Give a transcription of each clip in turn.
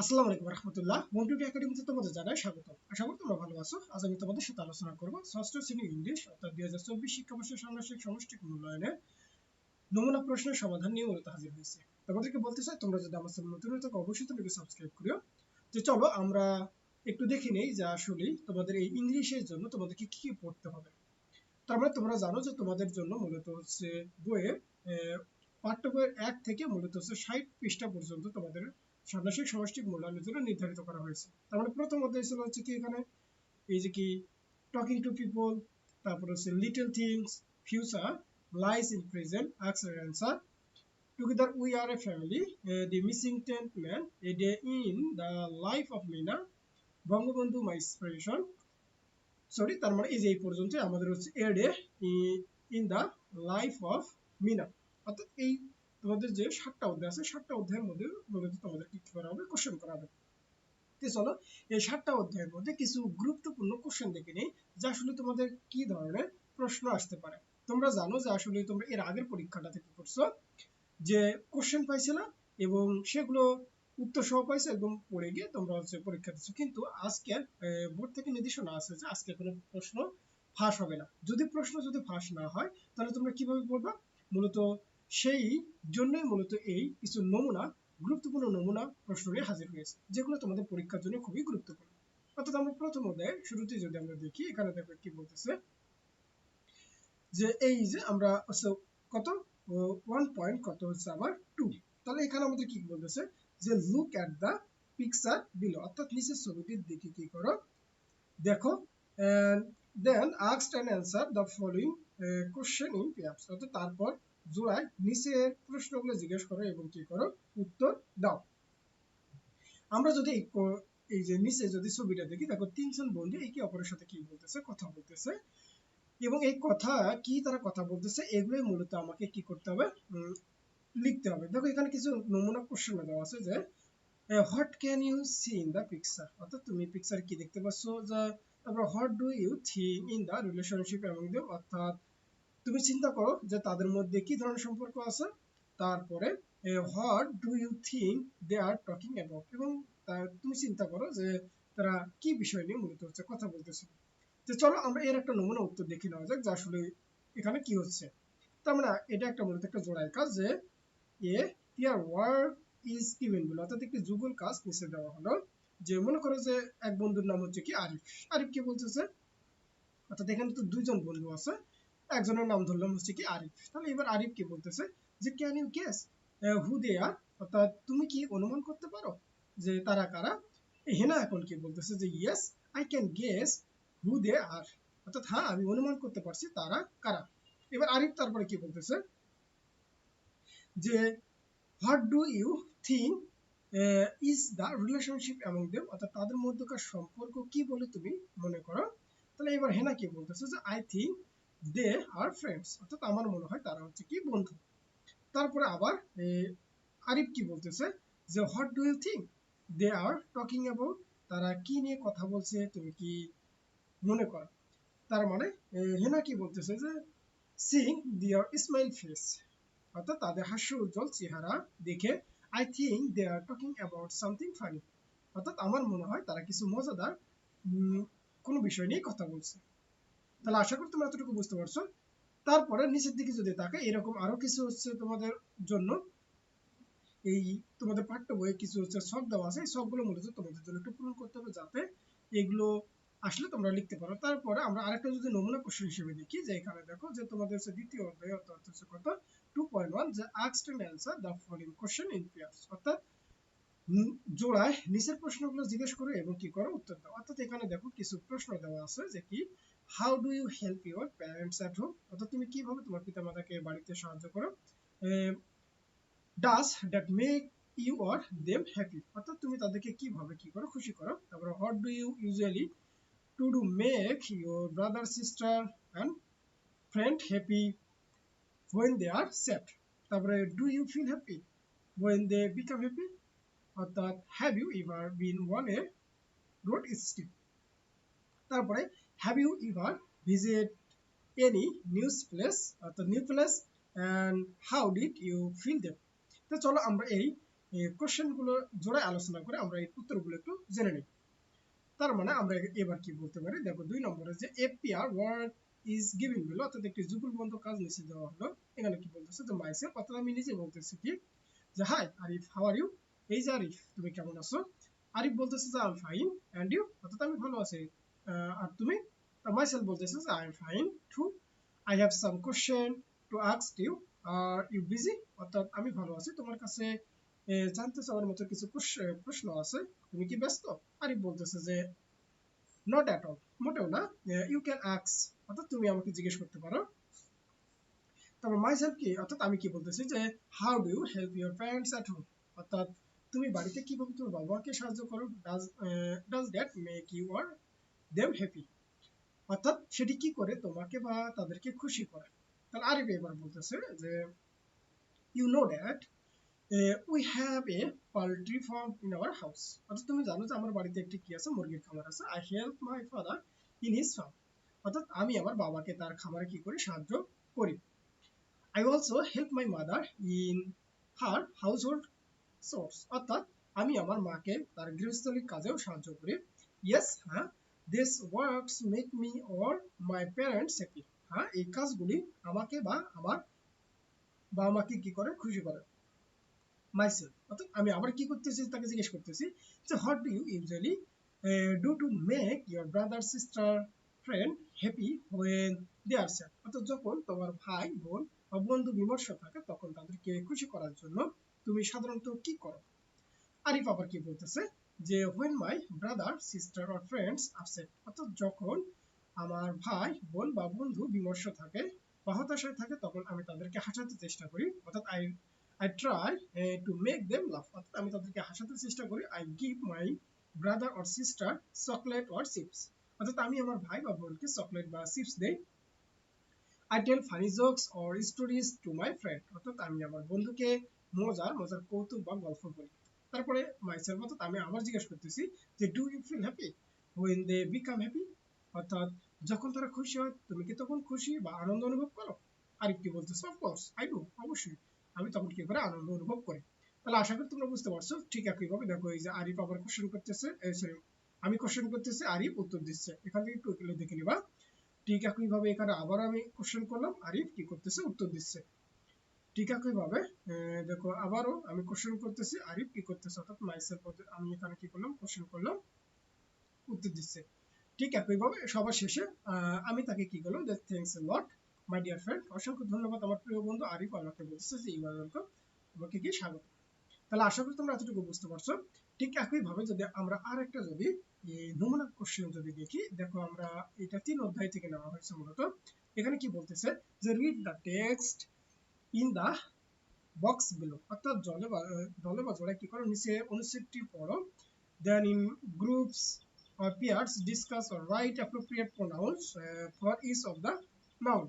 আসসালামু আলাইকুম রহমতুল্লাহ। মন্টুটি একাডেমিতে তোমাদের স্বাগত আশা করি তোমরা ভালো আছো। আজ আমি তোমাদের সাথে আলোচনা করব ষষ্ঠ শ্রেণি ইংলিশ, অর্থাৎ দুই হাজার চব্বিশ শিক্ষাবর্ষের সমষ্টিক মূল্যায়নের নমুনা প্রশ্নের সমাধান নিয়ে মূলত হাজির হয়েছে। তোমাদেরকে বলতে চাই, তোমরা যদি আমার নতুন থাকো, অবশ্যই তোমাকে সাবস্ক্রাইব করিও। চলো, আমরা একটু দেখে নেই যে আসলে তোমাদের এই ইংলিশের জন্য তোমাদেরকে কি কি পড়তে হবে। তার মানে তোমরা জানো যে তোমাদের জন্য মূলত হচ্ছে বইয়ের পাঠ্য বইয়ের এক থেকে মূলত হচ্ছে ষাট পৃষ্ঠা পর্যন্ত তোমাদের ষান্মাসিক সমষ্টিক মূল্যায়নের জন্য নির্ধারিত করা হয়েছে। তার মানে প্রথম অধ্যায় ছিল হচ্ছে কি এখানে? এই যে কি? টকিং টু পিপল তারপর হচ্ছে little things future lies in present আক্সার answer together we are a family the missing tenth man a day in the life of Mina Bangabandhu my inspiration sorry তার মানে এই যে এই পর্যন্ত আমাদের হচ্ছে a day in the life of Mina অর্থাৎ এই তোমাদের যে সাতটা অধ্যায় আছে, সাতটা অধ্যায়ের মধ্যে মূলত তোমাদের কি করা হবে? কোশ্চেন করা হবে। চলো, এই সাতটা অধ্যায়ের মধ্যে কিছু গুরুত্বপূর্ণ কোশ্চেন দেখে নিই, যা আসলে তোমাদের কি ধরনের প্রশ্ন আসতে পারে। তোমরা জানো যে আসলে তোমরা এর আগের পরীক্ষাটাতে কি করছ যে কোশ্চেন পাইছিলে এবং সেগুলো উত্তর সহ পাইছো একদম পড়ে গিয়ে তোমরা হচ্ছে পরীক্ষা দিচ্ছ কিন্তু আজকে বোর্ড থেকে নির্দেশনা আছে যে আজকে কোনো প্রশ্ন ফাঁস হবে না। যদি প্রশ্ন যদি ফাঁস না হয়, তাহলে তোমরা কীভাবে পড়বা? মূলত সেই জন্যই মূলত এই কিছু নমুনা, গুরুত্বপূর্ণ নমুনা প্রশ্ন হাজির হয়েছে, যেগুলো তোমাদের পরীক্ষার জন্য খুবই গুরুত্বপূর্ণ। অর্থাৎ আমরা প্রথম অধ্যায় শুরুতে যদি আমরা দেখি, এখানে দেখো কি বলতেছে যে এই যে আমরা কত? ওয়ান পয়েন্ট কত হচ্ছে আবার টু তাহলে এখানে আমাদের কি বলতেছে যে look at the picture below অর্থাৎ নিচের ছবিটির দিকে কি করো? দেখো then asked and answer the following question in pairs অর্থাৎ তারপর জোড়ায় নিচের প্রশ্নগুলো জিজ্ঞেস করো এবং কি করো, উত্তর দাও। আমরা যদি এই যে নিচে যদি ছবিটা দেখি, দেখো তিনজন বন্ধু একে অপরের সাথে কি বলতেছে, কথা বলতেছে। এবং এই কথা, কি তারা কথা বলতেছে, এগুলোই মূলত আমাকে কি করতে হবে লিখতে হবে। দেখো এখানে কিছু নমুনা কোশ্চেন দেওয়া আছে যে what can you see in the picture অর্থাৎ তুমি পিকচার কি দেখতে পাচ্ছ? যে, তারপর what do you think in the relationship অর্থাৎ তুমি চিন্তা করো যে তাদের মধ্যে কি ধরনের সম্পর্ক আছে? তারপরে what do you think they are talking about এবং তুমি চিন্তা করো যে তারা কি বিষয় নিয়ে মূলত হচ্ছে কথা বলতেছে তো চলো আমরা এর একটা নমুনা উত্তর দেখে নেওয়া যাক যে আসলে এখানে কি হচ্ছে। তার মানে এটা একটা মূলত একটা জোড়ায় কাজ যে, a year word is given বলে, অর্থাৎ একটি যুগল কাজ নিচে দেওয়া হলো। যে মনে করো যে এক বন্ধুর নাম হচ্ছে কি আরিফ। আরিফ কি বলতেছে? অর্থাৎ এখানে তো দুইজন বন্ধু আছে। একজনের নাম ধরলাম হচ্ছে কি আরিফ। তাহলে এবার আরিফ কি বলতেছে যে can you guess who they are অর্থাৎ তুমি কি অনুমান করতে পারো যে তারা কারা? হেনা এখন কি বলতেছে যে yes I can guess who they are অর্থাৎ হ্যাঁ আমি অনুমান করতে পারছি তারা কারা। এবার আরিফ তারপরে কি বলতেছে যে what do you think is the relationship among them অর্থাৎ তাদের মধ্যকার সম্পর্ক কি বলে তুমি মনে করো? তাহলে এবার হেনা কি বলতেছে যে I think they are friends অর্থাৎ আমার মনে হয় তারা হচ্ছে কি বন্ধু। তারপরে আবার আরিফ কি বলতেছে? যে what do you think they are talking about তারা কি নিয়ে কথা বলছে? তুমি কি মনে করো? তার মানে হেনা কি বলতেছে যে সিং দিয়ার স্মাইল ফেস অর্থাৎ তাদের হাস্য উজ্জ্বল চেহারা দেখে I think they are talking about something funny অর্থাৎ আমার মনে হয় তারা কিছু মজাদার কোনো বিষয় নিয়ে কথা বলছে। তাহলে আশা করি তোমরা এতটুকু বুঝতে পারছ। তারপরে নিচের দিকে যদি তাকে এরকম আরও কিছু হচ্ছে তোমাদের জন্য। এই তোমাদের পাঠ্য বইয়ে কিছু হচ্ছে সব দেওয়া আছে, এই সবগুলো মূলত তোমাদের জন্য একটু পূরণ করতে হবে যাতে এগুলো আসলে তোমরা লিখতে পারো। তারপরে আমরা আরেকটা যদি নমুনা কোশ্চেন হিসেবে দেখি, যে এখানে দেখো যে তোমাদের হচ্ছে দ্বিতীয় অধ্যায় অর্থাৎ হচ্ছে কত? টু পয়েন্ট ওয়ান যে asked and answer the following question in pairs অর্থাৎ জোড়ায় নিচের প্রশ্নগুলো জিজ্ঞেস করো এবং কি করো উত্তর দাও। অর্থাৎ এখানে দেখো কিছু প্রশ্ন দেওয়া আছে যে কি how do you help your parents at home অর্থাৎ তুমি কীভাবে তোমার পিতামাতাকে বাড়িতে সাহায্য করো? Does that make you are them happy অর্থাৎ তুমি তাদেরকে কীভাবে কি করো? খুশি করো? তারপরে what do you usually to do make your brother sister and friend happy when they are sad তারপরে do you feel happy when they become happy অর্থাৎ have you ever been one a road street তারপরে have you ever visit any news place অর্থাৎ new place and how did you feel them তো চলো আমরা এই কোশ্চেনগুলো জোড়ায় আলোচনা করে আমরা এই উত্তরগুলো একটু জেনে নিই। তার মানে আমরা এবার কি বলতে পারি? দেখো, দুই নম্বরে যে a pair word is giving below, অর্থাৎ একটি যুগলবন্ধ কাজ নিচে দেওয়া হলো। এখানে কি বলতেছে? যে মাইসেলফ অর্থাৎ আমি নিজে বলতেছি কি? যে hi Arif how are you এই যে আরিফ তুমি কেমন আছো? আরিফ বলতেছে যে আই ফাইন এন্ড ইউ অর্থাৎ আমি ভালো আছি। আর তুমি মাইসেলফ যে I am fine too I have some question to ask you are you busy অর্থাৎ আমি ভালো আছি, তোমার কাছে জানতে চাওয়ার মতো কিছু প্রশ্ন আছে। তুমি কি ব্যস্ত? আরিফ বলতেছে যে নট অ্যাট অল মোটেও না। ইউ ক্যান আক্স অর্থাৎ তুমি আমাকে জিজ্ঞেস করতে পারো। তারপর মাইসেলফ কি, অর্থাৎ আমি কি বলতেছি যে how do you help your parents at home অর্থাৎ তুমি বাড়িতে কীভাবে তোমার বাবাকে সাহায্য করো? Does does that make you are them happy অর্থাৎ সেটি কি করে? তোমাকে বা তাদেরকে খুশি করে। তাহলে আরিফ এবার বলতেছে যে you know that we have a poultry farm in our house অর্থাৎ তুমি জানো যে আমার বাড়িতে একটি কি আছে? মুরগির খামার আছে। I help my father in his farm অর্থাৎ আমি আমার বাবাকে তার খামারে কি করি? সাহায্য করি। I also help my mother in her household source অর্থাৎ আমি আমার মাকে তার গৃহস্থলী কাজেও সাহায্য করি। ইয়েস হ্যাঁ this works make me or my parents happy হ্যাঁ এই কাজগুলি আমাকে বা আমার বাবা মাকে কি করে? খুশি করে। মাইসেলফ অর্থাৎ আমি আবার কি করতেছি? তাকে জিজ্ঞেস করতেছি যে what do you usually do to make your brother sister friend happy when they are sad অর্থাৎ যখন তোমার ভাই, বোন বা বন্ধু বিমর্ষ থাকে, তখন তাদেরকে খুশি করার জন্য তুমি সাধারণত কি করো? আরিফ আবার কি বলতেছে? যে when my brother sister or friends upset অর্থাৎ যখন আমার ভাই, বোন বা বন্ধু বিমর্ষ থাকে বা হতাশায় থাকে, তখন আমি তাদেরকে হাসাতে চেষ্টা করি। অর্থাৎ I I try to make them love অর্থাৎ আমি তাদেরকে হাসাতে চেষ্টা করি। I give my brother or sister chocolate or chips অর্থাৎ আমি আমার ভাই বা বোনকে চকলেট বা চিপস দেই। I tell funny jokes or stories to my friend অর্থাৎ আমি আমার বন্ধুকে মজার মজার কৌতুক বা গল্প বলি। তারপরে মাইসেলফ অর্থাৎ আমি আবার জিজ্ঞেস করতেছি যে do you feel happy when they become happy অর্থাৎ যখন তারা খুশি হয়, তুমি কি তখন খুশি বা আনন্দ অনুভব করো? আরেকটি বলতেছে অফকোর্স আই ডু অবশ্যই। আমি তখন কি করে আনন্দ অনুভব করি? তাহলে আশা করি তোমরা বুঝতে পারছ, ঠিক একইভাবে দেখো এই যে আরিফ আবার কোশ্চেন করতেছে সরি আমি কোশ্চেন করতেছি, আরিফ উত্তর দিচ্ছে। এখান থেকে একটু দেখে নিবা। ঠিক একইভাবে এখানে আবার আমি কোশ্চেন করলাম, আরিফ কি করতেছে? উত্তর দিচ্ছে। ঠিক একইভাবে দেখো, আবারও আমি কোশ্চেন করতেছি, আরিফ কি করতেছে? অর্থাৎ মাইসেলফ আমি এখানে কি করলাম? কোশ্চেন করলাম, উত্তর দিচ্ছে। ঠিক একইভাবে সবার শেষে আমি তাকে কি করলাম? যে thanks a lot my dear friend অসংখ্য ধন্যবাদ আমার প্রিয় বন্ধু আরিফ, আমাকে বলছে যে ইউ আর ওয়েলকাম তোমাকে কি স্বাগত। তাহলে আশা করি তোমরা এতটুকু বুঝতে পারছ। ঠিক একইভাবে যদি আমরা আর একটা যদি নমুনা কোশ্চেন যদি দেখি, দেখো আমরা এটা তিন অধ্যায় থেকে নেওয়া হয়েছে মূলত। এখানে কি বলতেছে? যে read the text in the box below অর্থাৎ বা দলে বা জলে করো? নিচে then in groups or pairs discuss or write appropriate pronouns uh, for each of the noun.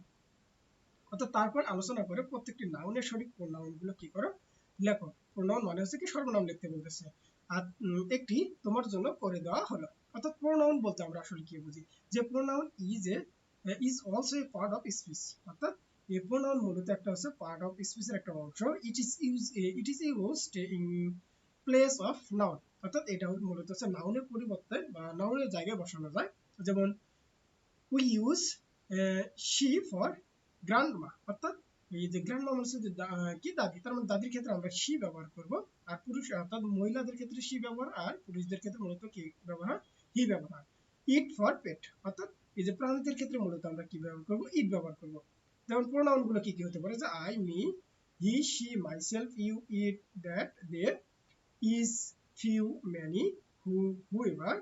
অর্থাৎ তারপর আলোচনা করে প্রত্যেকটি নাউনের সঠিক প্রোনাউনগুলো কি করো? লেখো। প্রোনাউন মানে হচ্ছে কি? সর্বনাম লিখতে বলতেছে। আর একটি তোমার জন্য করে দেওয়া হলো। অর্থাৎ প্রোনাউন বলতে আমরা আসলে কি বুঝি? যে pronoun is a is also a part of speech অর্থাৎ এই মূলত একটা হচ্ছে পার্ট অফ স্পিচের একটা অংশ। It is use it is used in place of noun অর্থাৎ এটা মূলত হচ্ছে নাউনের পরিবর্তে বা নাউনের জায়গায় বসানো যায়। যেমন we use she for grandma অর্থাৎ এই যে গ্র্যান্ডমা মানে হচ্ছে কি দাদি? তার মানে দাদির ক্ষেত্রে আমরা শি ব্যবহার করব। আর পুরুষ, অর্থাৎ মহিলাদের ক্ষেত্রে শি ব্যবহার। আর পুরুষদের ক্ষেত্রে মূলত কি ব্যবহার? হি ব্যবহার। ইট ফর পেট অর্থাৎ এই যে প্রাণীদের ক্ষেত্রে মূলত আমরা কি ব্যবহার করব? ইট ব্যবহার করব। যেমন প্রোনাউনগুলো কি কি হতে পারে? যে I me he she myself you it that they few many who whoever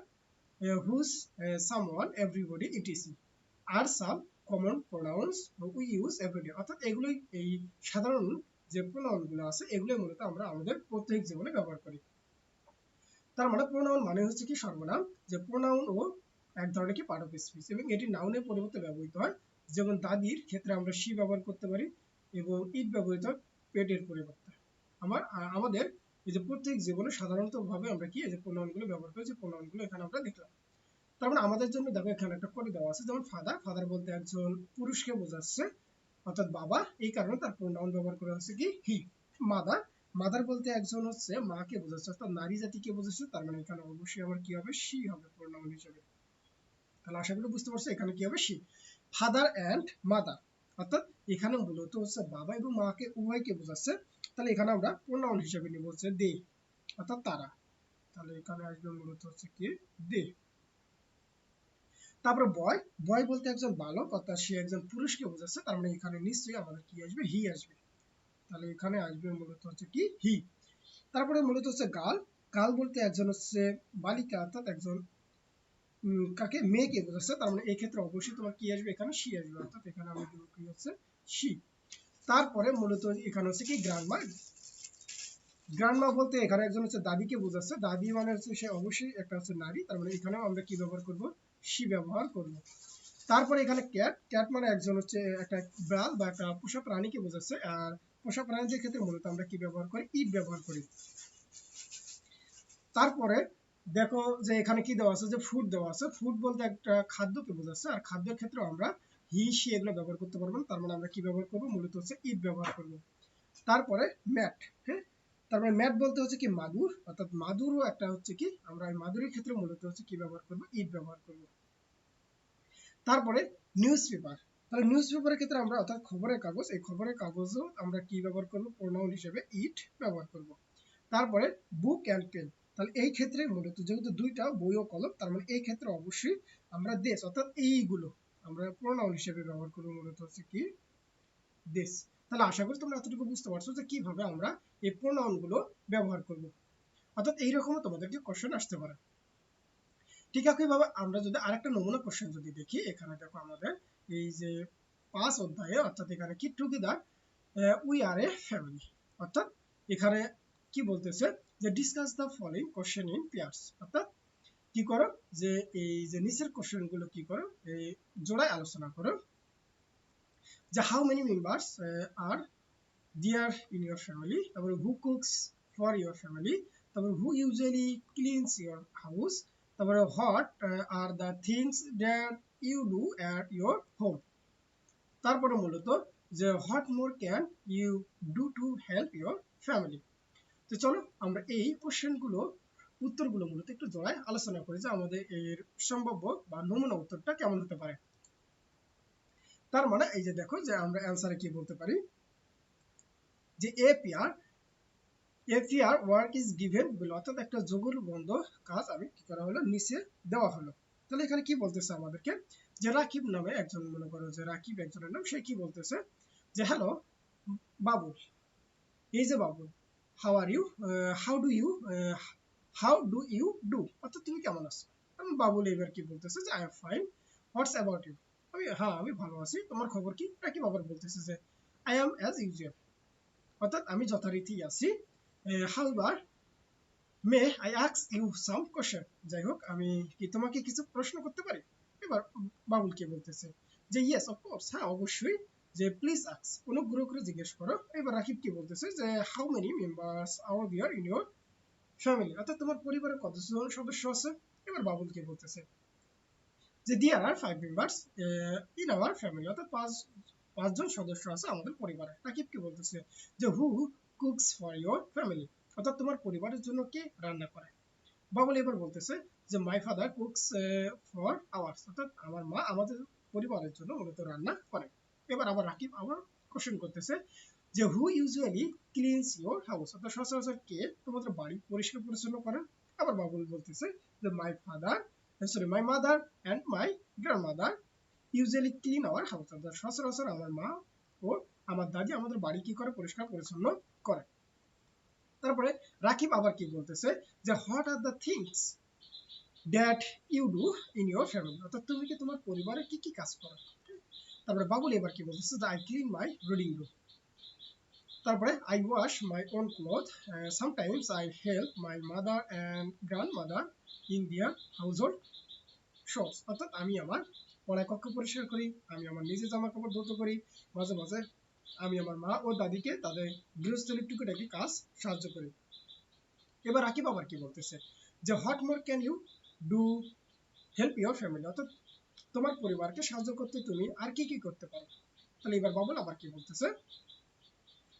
uh, whose uh, someone everybody etc are some common pronouns we use everyday অর্থাৎ এগুলোই এই সাধারণ যে প্রোনাউনগুলো আছে এগুলো মূলত আমরা আমাদের প্রত্যেক জীবনে ব্যবহার করি। তার মানে প্রোনাউন মানে হচ্ছে কি সর্বনাম। যে প্রোনাউন ও এক ধরনের কি পার্ট অফ স্পিচ এবং এটি নাউনের পরিবর্তে ব্যবহৃত হয়। যেমন দাদির ক্ষেত্রে আমরা শি ব্যবহার করতে পারি এবং ইট ব্যবহৃত পেটের পরিবর্তে। আমার আমাদের এই যে প্রত্যেক জীবনে সাধারণত ভাবে আমরা কি এই যে প্রোনাউনগুলো ব্যবহার করি, যে প্রোনাউন এখানে আমরা দেখলাম। তার মানে আমাদের জন্য দেখো এখানে একটা করে দেওয়া আছে, যেমন ফাদার ফাদার বলতে একজন পুরুষকে বোঝাচ্ছে, অর্থাৎ বাবা, এই কারণে তার প্রোনাউন ব্যবহার করা হচ্ছে কি? হি, মাদার। মাদার বলতে একজন হচ্ছে মাকে বোঝাচ্ছে, অর্থাৎ নারী জাতিকে বোঝাচ্ছে, তার মানে এখানে অবশ্যই আমার কি হবে? সি হবে প্রোনাউন হিসেবে। তাহলে আশা করি বুঝতে পারছ এখানে কি হবে? সি ফাদার অ্যান্ড মাদার অর্থাৎ এখানে মূলত হচ্ছে বাবা এবং মাকে, উভয়কে বোঝাচ্ছে। তাহলে এখানে আমরা প্রোনাউন হিসেবে নিব হচ্ছে দে। অর্থাৎ তারা। তাহলে এখানে আসবে মূলত হচ্ছে কি? দে। তারপরে বয় বয় বলতে একজন বালক, অর্থাৎ সে একজন পুরুষকে বোঝাচ্ছে। তার মানে এখানে নিশ্চয়ই আমাদের কি আসবে? হি আসবে। তাহলে এখানে আসবে মূলত হচ্ছে কি? হি তারপরে মূলত হচ্ছে গাল। গাল বলতে একজন হচ্ছে বালিকা, অর্থাৎ একজন কাকে? মেয়েকে বোঝাচ্ছে তার মানে ক্ষেত্রে অবশ্যই তোমার কি আসবে? এখানে সি আসবে। অর্থাৎ এখানে আমি দেবো কি হচ্ছে? সি তারপরে মূলত এখানে হচ্ছে কি? গ্রান্ডমা গ্রান্ডমা বলতে এখানে একজন হচ্ছে দাদিকে বোঝাচ্ছে। দাদি মানে হচ্ছে সে অবশ্যই একটা হচ্ছে নারী। তার মানে এখানেও আমরা কি ব্যবহার করব? সি ব্যবহার করব। তারপরে এখানে ক্যাট ক্যাট মানে একজন হচ্ছে একটা বিড়াল বা একটা পোষা প্রাণীকে বোঝাচ্ছে। আর পোষা প্রাণীদের ক্ষেত্রে মূলত আমরা কি ব্যবহার করি? ইট ব্যবহার করি। তারপরে দেখো যে এখানে কি দেওয়া আছে? যে ফুড দেওয়া আছে। ফুড বলতে একটা খাদ্যকে বোঝাচ্ছে। আর খাদ্যের ক্ষেত্রে আমরা হি সি এগুলো ব্যবহার করতে পারব তার মানে আমরা কি ব্যবহার করব? মূলত হচ্ছে ইট ব্যবহার করব। তারপরে ম্যাট হ্যাঁ? তারপরে ম্যাট বলতে হচ্ছে কি মাদুর? অর্থাৎ মাদুরও একটা হচ্ছে কি? আমরা মাদুরের ক্ষেত্রে মূলত হচ্ছে কি ব্যবহার করব? ইট ব্যবহার করব। তারপরে নিউজ পেপার তাহলে নিউজ পেপারের ক্ষেত্রে আমরা অর্থাৎ খবরের কাগজ, এই খবরের কাগজও আমরা কি ব্যবহার করব? প্রোনাউন হিসেবে ইট ব্যবহার করব। তারপরে বুক অ্যান্ড পেন তাহলে এই ক্ষেত্রে মূলত যেহেতু দুইটা বই ও কলম, তার মানে এই ক্ষেত্রে অবশ্যই আমরা দেশ, অর্থাৎ এইগুলো আমরা প্রোনাউন হিসেবে ব্যবহার করব মূলত হচ্ছে কি? দেশ। তাহলে আশা করি তোমরা এতটুকু বুঝতে পারছ যে কীভাবে আমরা এই প্রোনাউনগুলো ব্যবহার করব। অর্থাৎ এইরকমও তোমাদেরকে কোশ্চেন আসতে পারে। ঠিক একইভাবে আমরা যদি আরেকটা নমুনা কোশ্চেন যদি দেখি, এখানে দেখো আমাদের এই যে পাঁচ অধ্যায়ে, অর্থাৎ এখানে কি together we are a family অর্থাৎ এখানে কি বলতেছে? যে discuss the following question in pairs অর্থাৎ কি করো? যে এই যে নিচের কোশ্চেনগুলো কি করো? এই জোড়ায় আলোচনা করো। যে how many members are there in your family তারপরে who cooks for your family তারপরে who usually cleans your house তারপরে what are the things that you do at your home তারপরে মূলত যে what more can you do to help your family তো চলো আমরা এই কোশ্চেনগুলো উত্তরগুলো মূলত একটু জোড়ায় আলোচনা করি যে আমাদের এর সম্ভাব্য বা নমুনা উত্তরটা কেমন হতে পারে। তার মানে এই যে দেখো যে আমরা অ্যান্সারে কি বলতে পারি? যে a PR a PR work is given bill অর্থাৎ একটা যোগল বন্ধ কাজ আমি কি করা হলো? নিচে দেওয়া হলো। তাহলে এখানে কি বলতেছে আমাদেরকে? যে রাকিব নামে একজন মনে করো যে রাকিব একজনের নাম, সে কি বলতেছে? যে হ্যালো বাবুল। এই যে Babul. How are you how do you how do you do অর্থাৎ তুমি কেমন আছো? আমি বাবুল এবার কি বলতেছে যে I am fine what's about you আমি হ্যাঁ আমি ভালো আছি। তোমার খবর কি? রাকিব আবার বলতেছে যে আই এম অ্যাজ ইউজুয়াল অর্থাৎ আমি যথারীতি আছি। হাউবার মে আই আক্স ইউ সাম কোশ্চেন যাই হোক, আমি কি তোমাকে কিছু প্রশ্ন করতে পারি? এবার বাবুল কে বলতেছে যে ইয়েস অফকোর্স হ্যাঁ অবশ্যই। যে প্লিজ আক্স অনুগ্রহ করে জিজ্ঞেস করো, এবার রাকিব কি বলতেছে যে how many members are there in your family অর্থাৎ তোমার পরিবারে কতজন সদস্য আছে? এবার বাবুল কি বলতেছে? যে there are five members in our family অর্থাৎ পাঁচ, পাঁচজন সদস্য আছে আমাদের পরিবারে। রাকিব কি বলতেছে? যে who cooks for your family অর্থাৎ তোমার পরিবারের জন্য কে রান্না করে? বাবুল এবার বলতেছে যে my father cooks for ours অর্থাৎ আমার মা আমাদের পরিবারের জন্য মূলত রান্না করে। এবার আবার রাকিব আবার কোশ্চেন করতেছে যে who usually cleans your house অর্থাৎ সচরাচর কে তোমাদের বাড়ি পরিষ্কার পরিচ্ছন্ন করে? আবার বাবুল বলতেছে যে my father sorry my mother and my grandmother usually clean our house অর্থাৎ সচরাচর আমার মা ও আমার দাদি আমাদের বাড়ি কি করে? পরিষ্কার পরিচ্ছন্ন করে। তারপরে রাকিব আবার কি বলতেছে যে what are the things that you do in your family অর্থাৎ তুমি কি তোমার পরিবারে কি কি কাজ করো? তারপরে বাবুল এবার কি বলতেছে যে I clean my reading room তারপরে I wash my own cloth sometimes I help my mother and grandmother in their household shows অর্থাৎ আমি আমার পড়ায় কক্ষ পরিষ্কার করি, আমি আমার নিজের জামা কাপড় ধুতে করি, মাঝে মাঝে আমি আমার মা ও দাদিকে তাদের গৃহস্থলীর টুকুটাকি কাজ সাহায্য করি। এবার রাকিব আবার কি বলতেছে, যে what more can you do help your family অর্থাৎ তোমার পরিবারকে সাহায্য করতে তুমি আর কি কি করতে পারো? তাহলে এবার বাবুল আবার কি বলতেছে?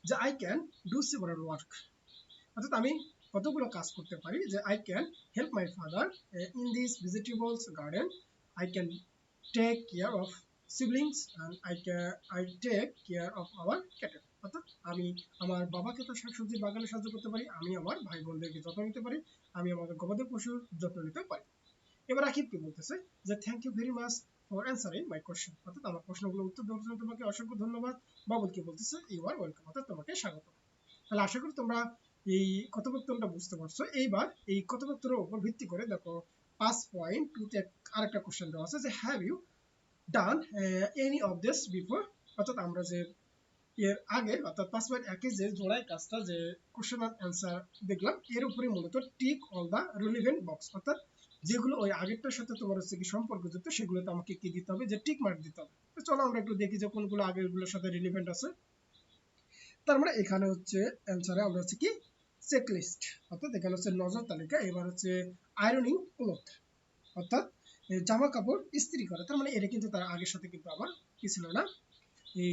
যে I can do several work অর্থাৎ আমি কতগুলো কাজ করতে পারি যে I can help my father in this vegetables garden I can take care of siblings and I I take care of our cattle অর্থাৎ আমি আমার বাবাকে তো শাকসবজির বাগানে সাহায্য করতে পারি, আমি আমার ভাই বোনদেরকে যত্ন নিতে পারি, আমি আমাদের গবাদি পশুর যত্ন নিতে পারি। এবার আকিব কি বলতেছে? যে thank you very much for answering my question অর্থাৎ আমার প্রশ্নগুলো উত্তর দেওয়ার জন্য তোমাকে অসংখ্য ধন্যবাদ। বাবুল কি বলতেছে? ইউ আর ওয়েলকাম অর্থাৎ তোমাকে স্বাগত। তাহলে আশা করি তোমরা এই কথোপকথনটা বুঝতে পারছ। এইবার এই কথোপকথনের উপর ভিত্তি করে দেখো, পাঁচ পয়েন্ট টুতে আরেকটা কোশ্চেন দেওয়া আছে যে have you done any of this before অর্থাৎ আমরা যে এর আগে, অর্থাৎ পাঁচ পয়েন্ট একে যে জোড়াই কাজটা, যে কোশ্চেন আর অ্যান্সার দেখলাম, এর উপরে মূলত tick all the relevant box অর্থাৎ যেগুলো ওই আগেরটার সাথে তোমার হচ্ছে কি সম্পর্কযুক্ত, সেগুলোতে আমাকে কি দিতে হবে? যে টিক মার্ক দিতে হবে। তো চলো আমরা একটু দেখি যে কোনগুলো আগেরগুলোর সাথে রিলিভেন্ট আছে। তার মানে এখানে হচ্ছে অ্যান্সারে আমরা হচ্ছে কি? চেকলিস্ট অর্থাৎ এখানে হচ্ছে নজর তালিকা, এবার হচ্ছে আয়রনিং ক্লথ অর্থাৎ জামা কাপড় ইস্ত্রি করা। তার মানে এটা কিন্তু তার আগের সাথে কিন্তু আবার কি ছিল না? এই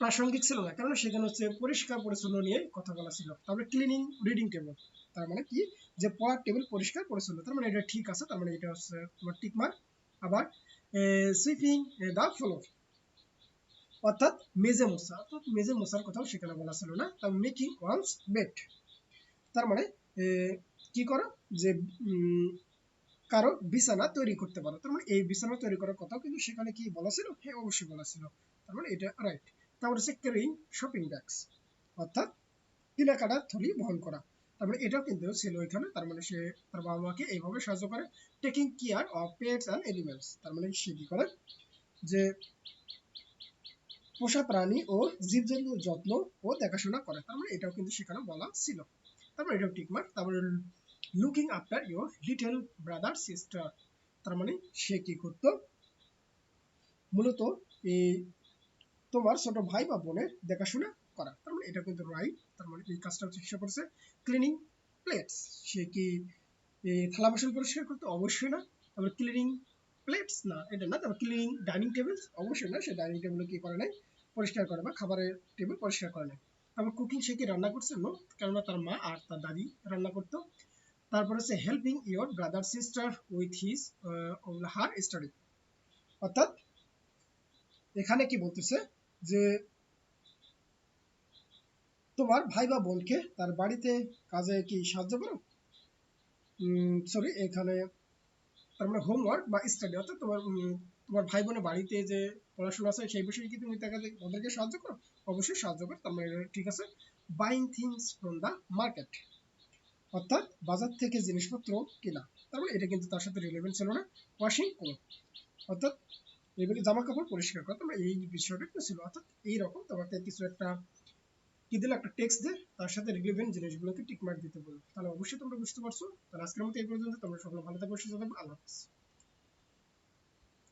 প্রাসঙ্গিক ছিল না। কারণ সেখানে হচ্ছে পরিষ্কার পরিচ্ছন্ন নিয়ে কথা বলা ছিল। তারপরে ক্লিনিং রিডিং টেবিল তার মানে কি? যে পড়ার টেবিল পরিষ্কার পরিচ্ছন্ন। তার মানে এটা ঠিক আছে, তার মানে এটা হচ্ছে তোমার টিক মার্ক আবার সুইপিং দা ফ্লোর অর্থাৎ মেজে মোসা অর্থাৎ মেজে মোসার কথাও সেখানে বলা ছিল না। তার মেকিং ওয়ান্স বেড তার মানে কি করো? যে কারও বিছানা তৈরি করতে পারো। তার মানে এই বিছানা তৈরি করার কথাও কিন্তু সেখানে কি বলা ছিল? হ্যাঁ অবশ্যই বলা ছিল। তার মানে এটা রাইট তারপর হচ্ছে ক্যারিং শপিং ব্যাগস অর্থাৎ কেনাকাটার থলি বহন করা। তারপরে এটাও কিন্তু ছিল তার মানে সে তার বাবা মাকে এইভাবে সাহায্য করে taking care of pets and তার মানে সে কি করে? যে পোষা প্রাণী ও জীবজন্তুর যত্ন ও দেখাশোনা করে, তার মানে এটাও কিন্তু সেখানে বলা ছিল। তারপরে এটাও তারপরে looking after your little brother sister তার মানে সে কি করত? মূলত এই তোমার ছোট ভাই বা বোনের দেখাশোনা করা, তার মানে এটা কিন্তু রাইট তার মানে এই কাজটা হচ্ছে হিসাব করছে ক্লিনিং প্লেটস সে কি থালা বাসন পরিষ্কার করতে? অবশ্যই না। তারপর ক্লিনিং প্লেটস না, এটা না। তারপর ক্লিনিং ডাইনিং টেবিল অবশ্যই না। সে ডাইনিং টেবিল কি করে নাই? পরিষ্কার করে বা খাবারের টেবিল পরিষ্কার করে নাই। তারপর কুকিং সে কি রান্না করছে? নো কেননা তার মা আর তার দাদি রান্না করতো। তারপর হচ্ছে helping your brother sister with his her study অর্থাৎ, এখানে কি বলতেছে? যে তোমার ভাই বা বোনকে তার বাড়িতে কাজে কি সাহায্য করো? সরি এখানে তার মানে হোমওয়ার্ক বা স্টাডি অর্থাৎ তোমার তোমার ভাই বোনের বাড়িতে যে পড়াশোনা আছে সেই বিষয়ে কি তুমি তাকে তাদেরকে সাহায্য করো? অবশ্যই সাহায্য করো, তার মানে ঠিক আছে। Buying things from the market অর্থাৎ বাজার থেকে জিনিসপত্র কেনা। তার মানে এটা কিন্তু তার সাথে রিলেভেন্ট ছিল না। ওয়াশিং করো, অর্থাৎ এবারে জামা কাপড় পরিষ্কার করা তোমরা এই বিষয়টা ছিল। অর্থাৎ এইরকম তোমাকে কিছু একটা কি দিলে? একটা টেক্সট দিয়ে তার সাথে রিলেভেন্ট জিনিসগুলোকে টিকমার্ক দিতে বলব তাহলে অবশ্যই তোমরা বুঝতে পারছ। তাহলে আজকের মতো এই পর্যন্ত। তোমরা সকলে ভালো থাকবে সুস্থ থাকবে আল্লাহ হাফিজ।